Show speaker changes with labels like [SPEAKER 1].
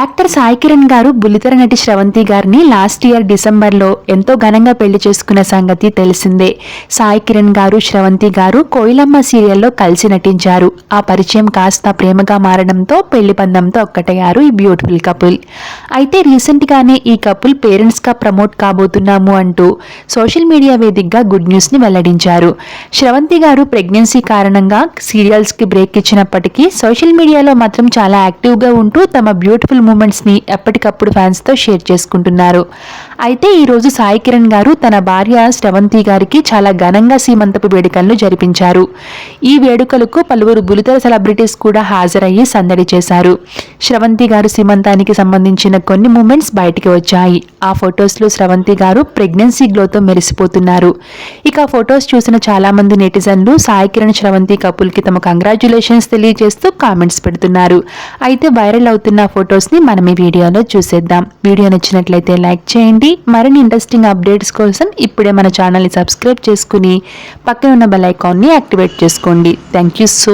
[SPEAKER 1] actor Sai Kiran గారు బుల్లితెర నటి శ్రవంతి గారిని లాస్ట్ ఇయర్ డిసెంబర్లో ఎంతో ఘనంగా పెళ్లి చేసుకున్న సంగతి తెలిసిందే సాయి కిరణ్ గారు శ్రవంతి గారు కోయిలమ్మ సీరియల్లో కలిసి నటించారు ఆ పరిచయం కాస్త ప్రేమగా మారడంతో పెళ్లి పందంతో ఒక్కటయ్యారు ఈ బ్యూటిఫుల్ కపుల్ అయితే రీసెంట్గానే ఈ కపుల్ పేరెంట్స్గా ప్రమోట్ కాబోతున్నాము అంటూ సోషల్ మీడియా వేదికగా గుడ్ న్యూస్ని వెల్లడించారు శ్రవంతి గారు ప్రెగ్నెన్సీ కారణంగా సీరియల్స్కి బ్రేక్ ఇచ్చినప్పటికీ సోషల్ మీడియాలో మాత్రం చాలా యాక్టివ్గా ఉంటూ తమ బ్యూటిఫుల్ మూమెంట్స్ని ఎప్పటికప్పుడు ఫ్యాన్స్తో షేర్ చేసుకుంటున్నారు అయితే ఈరోజు సాయి కిరణ్ గారు తన భార్య శ్రవంతి గారికి చాలా ఘనంగా సీమంతపు వేడుకలను జరిపించారు ఈ వేడుకలకు పలువురు గులితర సెలబ్రిటీస్ కూడా హాజరయ్యి సందడి చేశారు శ్రవంతి గారు సీమంతానికి సంబంధించిన కొన్ని మూమెంట్స్ బయటికి వచ్చాయి ఆ ఫొటోస్లో శ్రవంతి గారు ప్రెగ్నెన్సీ గ్లోతో మెరిసిపోతున్నారు ఇక ఫొటోస్ చూసిన చాలామంది నెటిజన్లు సాయి కిరణ్ శ్రవంతి కపుల్కి తమ కంగ్రాచులేషన్స్ తెలియజేస్తూ కామెంట్స్ పెడుతున్నారు అయితే వైరల్ అవుతున్న ఫొటోస్ని మనం ఈ వీడియోలో చూసేద్దాం వీడియో నచ్చినట్లయితే లైక్ చేయండి మరిన్ని ఇంట్రెస్టింగ్ అప్డేట్స్ కోసం ఇప్పుడే మన ఛానల్ని సబ్స్క్రైబ్ చేసుకుని పక్కన ఉన్న బెల్ ఐకాన్ని యాక్టివేట్ చేసుకోండి థ్యాంక్ యూ సో